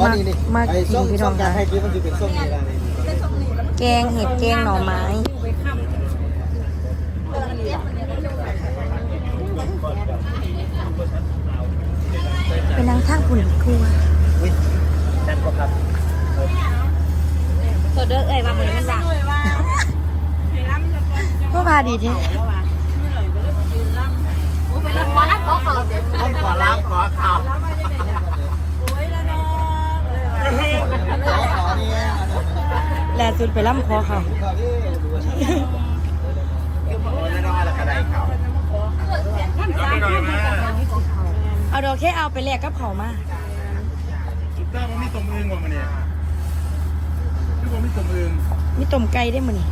อ๋อนี่นี่มาไอ้กินส้มพี่น้ส้องมการค่ะให้คลิปมันจะเป็นส้มนี่นะนี่แกงเห็ดแกงหน่อไม้เป็นนางทางผุนครัวอุ้ยนั่นก็ครับโซเดอร์เอ้ยว่ามันมันดังพวกพาดีทีไปรับขอรับขอเขาเดี๋ยวต้องขอล้างขอข่าว สุดไปล่ำคอเขาขอที่ดูแล้วน้องอะไรกระไดข่าวเอาดอกแค่เอาไปแลกกับเขามาสุดท้ายมันมีตมอึงว่ะมันเนี่ยคือว่ามีตมอึงมีต้มไก่ได้มั้ยนี่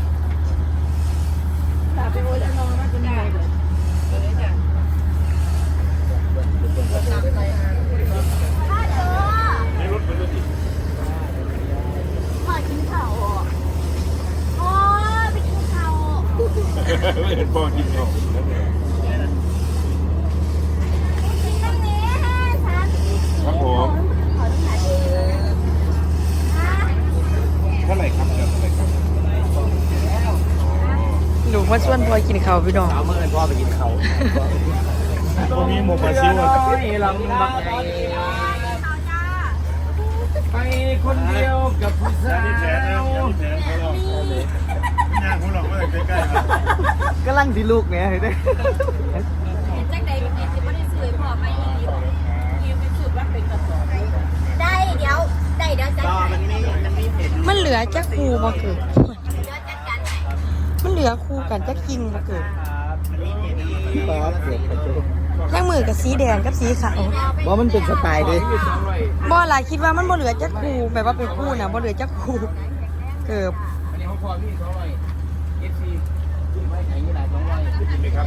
ในรถเป็นรถติด ขอกินเขาโอ้ยไปกินเขา ไม่เห็นพ่อกินเขากินตั้งนี้สามสิบครับผมขอดูหน่อยดิฮะเท่าไหร่ครับเดี๋ยวเท่าไหร่ครับหนูมาชวนพลอยกินเขาวพี่น้อง เอาเมื่อไงพ่อไปกินเขาตรงนี้โมบาซิลอะลำบักใหญ่เขาจ้าไปคนเดียวกับผู้สาที่ ใกล้ๆครับกำลังที่ลูกเนี่ยเห็นไหมจังใดแบบนี้สิบ่ได้ซื้อพอไม่ดียืมไปซื้อว่าเป็นกระสอบได้เดี๋ยวได้เดี๋ยวจัดต่อการมันมีมันมีเห็ดมันเหลือจักคูบ่เกิดเดี๋ยวจัดการให้มันเหลือคูกันจักกิงบ่เกิดต่อเกือบกระจุกทั้งมือกับสีแดงกับสีขาวว่ามันเป็นสไตล์ดิบ่หลายคิดว่ามันบ่เหลือจักคูแบบว่าเป็นคู่น่ะบ่เหลือจักคูเกือบอันนี้ของพ่อพี่สองร้อย เอฟซีไม่ไหนนี่หลายสองร้อยกินไหมครับ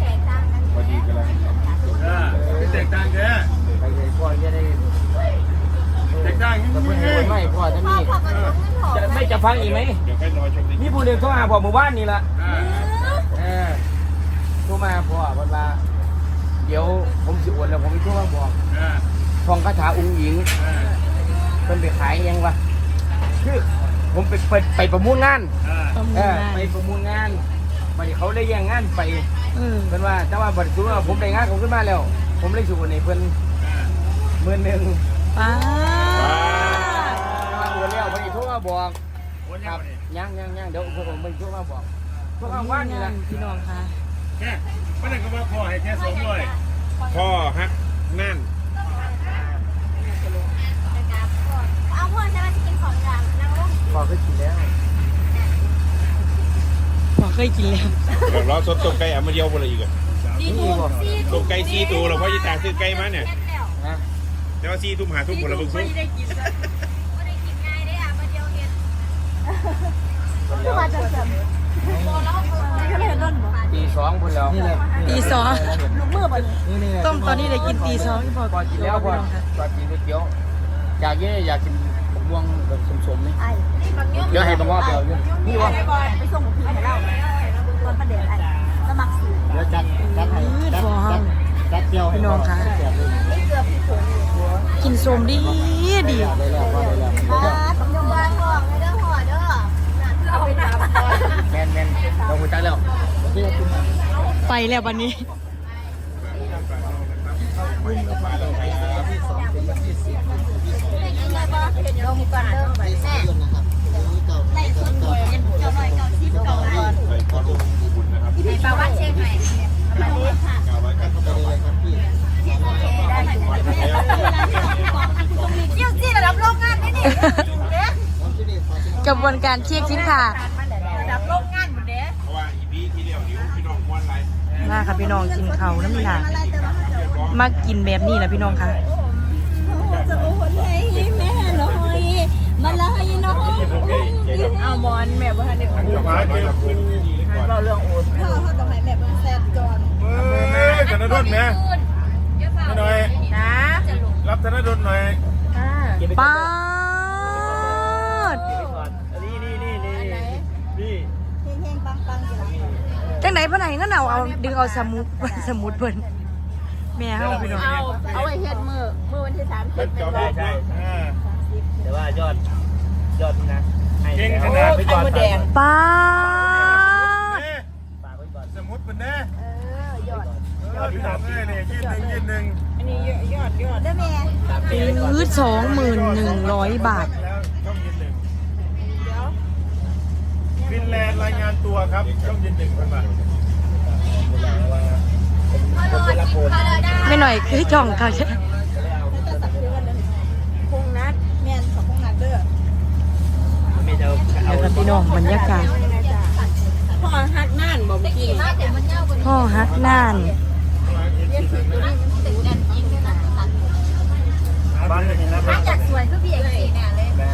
แตกต่างกันพอดีกันแล้วอ่าไม่แตกต่างแค่ไปเลยพ่อจะได้แตกต่างยังเพื่อนไงคนไม่พ่อจะพ่อมีพ่อก็รู้เงินพ่อจะไม่จะฟังอีกไหมเดี๋ยวค่อยรอชมดีนี่ผู้เรียนโทรหาพ่อหมู่บ้านนี่ละอ่าเออโทรมาพ่อวันละเดี๋ยวผมสิอวดแล้วผมโทรมาบอกอ่าทองคาถาอุ้งหญิงอ่าเพิ่นไปขายยังวะคือ ผมไปไปไปประมูลงานอ่าประมูเอลอได้ไปประมูลงานบัดนี้เขาได้แย่งงานไปเออเพิ่นว่าแต่ว่าบัดนี้ว่าผมได้งานผมขึ้นมาแล้ว ผมเลยสิอวดให้เพิ่นหมื่นหนึ่งป้ามาอวดแล้วเพิ่นสิโทรมาบอกโอนคยัรังบไงยังยังยังเดี๋ยวผมผมไปโทรมาบอกโทรมาว่านนี่ล่ะพี่น้องค่ะแค่ไม่ได้ก็ว่าพ่อให้แค่สองร้อยพ่อฮักนั่น เอาพ่อจะมากินของอย่างนั่งลง พอเคยกินแล้ว บ่เค ยกินแล้วเดี๋ยวรอสดต้มไก่เอามาเดียวบนอะไรอีกอะซีทูซีทูต้มไก่ซีตัวเราพ่อจะจ่ายซื้อไก่มาเนี่ยเสร็จแล้วนะแต่ว่าซีทุ่มหาทุ่มหมดแล้วเพิ่งซื้อไม่ได้กินไม่ได้กินง่ายได้อะมาเดียวเห็นคือมาจะเสริมโตแล้วก็เลยร่นบ่ตีสองพุ่นแล้วนี่แหละตีสองลูกมือบ่นี่นี่ต้มตอนนี้ได้กินตีสองพี่พอพอกินแล้วพอพี่น้องค่ะพอกินก๋วยเตี๋ยวอยากเยอะอยากกินมะม่วงแบบสมๆนี่ไอ้นี่บางยเดี๋ยวให้บางว่าเดี๋ยวอยู่นี่วะไปส่งพี่ให้เรา ตอนประเดี๋ยวไอ้สมัครสูเดี๋ยวจัดจัดให้จัดจัดจัดเจียวให้พี่น้องค่ะเสียบเลยนี่เกือบพี่ผงกินส้มดีดีได้แล้วพอได้แล้วมาต้องยกวางห่วงเลยเด้อห่อเด้อเอาไปทำแมนแมนเราหัวใจแล้วโอเคคุณไปแล้ววันนี้ลงก่อนเด้อแม่ในสุดเจ้าหน่อยเก่าชิปเก่าก่อนที่ปาวัดเชียงใหม่มาเลยค่ะเที่ยวจี้ระดับโลกงานนี่นี่เด้ ก ระบวนการเช็คสินค้าระดับโลกงานหมดเด้เพราะว่าอีพีที่เดียวนิ้วพี่น้องม้วนไรมาค่ะพี่น้องกินเขาวน้ำหนามากินแบบนี้แหละพี่น้องค่ะจะโอ้โหเลยแม่น้อยมาเลยน้อยเอามอนแม่บ่ทันได้สบายเจอคุณเราเรื่องโอนพ่อเขาต้องให้แม่เบิ่งแซ่บก่อนเอ้ยธนดลเนี่ยหน่อยนะรับธนดลหน่อยป้าด นี่นี่นี่นี่นี่ เฮงๆปังๆอยู่ จั งไหนพ่อไหนงั้นเอาเอาดึงเอาสมุดสมุดเพิ่นแม่เฮาพี่น้องเอาเอาไว้เฮ็ดมือมือวันที่สามเป็สินบเจ้าเป็นใช่อ่าแต่ว่ายอดยอดนะให้เก่งขแล้วนาดไปก่อนแดงป้าดเอ๊ะฝากไว้ก่อนสมุดเป็นแน่เออยอดยอดพี่น้องเอ้ยเนี่ยยืนหนึ่งยืนหนึ่งเด้อแม่ฝากปีไว้ก่อนคือสองหมื่นหนึ่งร้อยบาท แล้วช่องยืนหนึ่งฟินแลนด์รายงาน ตัวครับช่องยืนหนึ่งเป็นมาพอรอจิพอรอได้ไม่หน่อยคือจ่องค่ะคงนัดแม่นของคงนัดเด้อไม่จะเอาเดี๋ยวครับพี่น้องบรรยากาศพ่อฮักน่านบ่เมื่อกี้มาแต่มันยาวกว่าพ่อฮักน่านตึกกันจริงนะบ้านเลยนะมาจากสวยคือพี่เอกสีแน่เลยแม่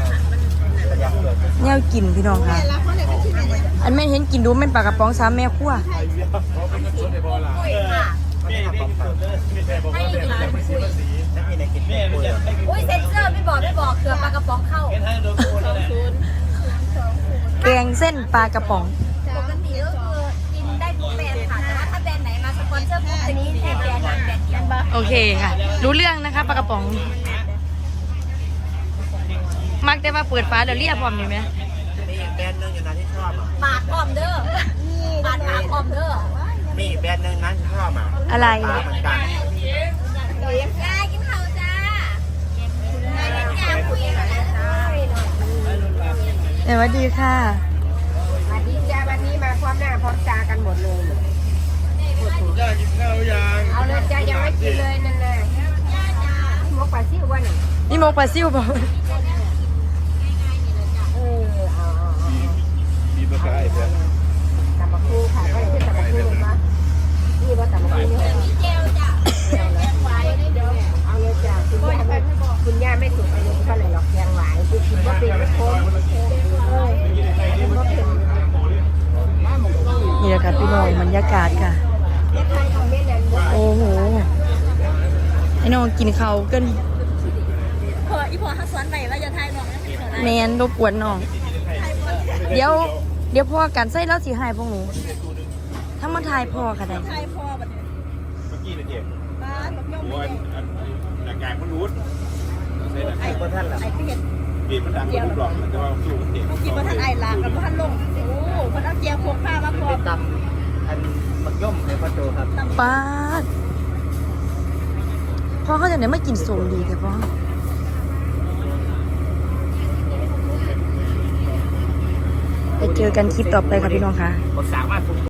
ประหยัดเลยแนวกินพี่น้องค่ะ แล้วคนไหนก็ชิมเนี่ยอันแม่นเห็นกินดูแม่นปลากระป๋องสามแม่ครัวเพราะเป็นเงินสดในบอลล่ะคุยค่ะไม่ได้ดีสุดเลยไม่ใช่บอกว่าเป็นแต่ไม่เสียภาษีถ้ามีในกินแม่ไม่จะให้อุ้ยเซ็นเซอร์ไม่บอกไม่บอกเกือบปลากระป๋องเข้าให้โดนโกนเลยแกงเส้นปลากระป๋องปกติก็คือกินได้ทุกแบรนด์ค่ะแต่ว่าถ้าแบรนด์ไหนมาสปอนเซอร์ปุ๊บจะกินแค่แบรนด์นั้นแบรนด์เดียวโอเคค่ะ รู้เรื่องนะคะปลากระป๋อง มักแต่ว่าเปิดฟ้าเดี๋ยวเรียกพร้อมนี่ไหมมีอีก แบรนด์หนึงอยู่นะที่ชอบอะ บาทออมเด้อบาทหาออมเด้อมีอีกแบรนด์หนึงนั้นชอบอะอะไร ปลาเหมือนกันยายกินข้าวจ้ายายกินยาคุยกันแล้วจ้าสวัสดีค่ะ วันนี้จ้าวันนี้มาพร้อมหน้าพร้อมตากันหมดเลยย่ากินข้าวยังเอาเลยจ้ายังไม่กินเลยนั่นเลยมกปลาซิ่ววันนี้นี่มกปลาซิ่วบอก เออเอาเอาเอา มีประกายเพื่อนตำบักคู่ค่ะก็เลยขึ้นตำบักคู่เลยมั้ยนี่ว่าตำบักคู่นี่มีเจลจ้ะเจลแล้วไว้เดี๋ยวเอาเลยจ้ะคุณย่าไม่คุณย่าไม่ถูกอายุก็เลยหลอกแกงหวายคือคิดว่าเป็นคนเออคิดว่าเป็นนี่แหละค่ะพี่น้องบรรยากาศค่ะเรียกใครคอมเมนต์นั้นว่าโอ้โหไอ้น้องกินเขาวเกินพออีพอฮักซ้อนไหนว่าจะทายน้องนั่นคืออะไรแนนรบกวนน้อง เดี๋ยว เดี๋ยวพ่อกันใส่แล้วสิหายพวกหนูถ้ามาทายพ่อค่ะได้ทายพอแบบเมื่อกี้เนี่ยเจ็บบ้านแบบย่อมโอ้ยอันจาการมนุษย์ใช่ไหมไอ้คนท่านล่ะไอ้ที่เห็นมีมันดังกว่าลูกหลอกแต่ว่าสู้มันเจ็บเขากินมาท่านไอ้ลากับท่านลงโอ้คนเอาเจียวพกผ้ามาพไปอตำอันมักย่อมในประตูครับป้าดพ่อเขาจะไหนไม่กินสมดีแต่พ่อ ไปเจอกันคลิปต่อไปค่ะพี่น้องค่ะ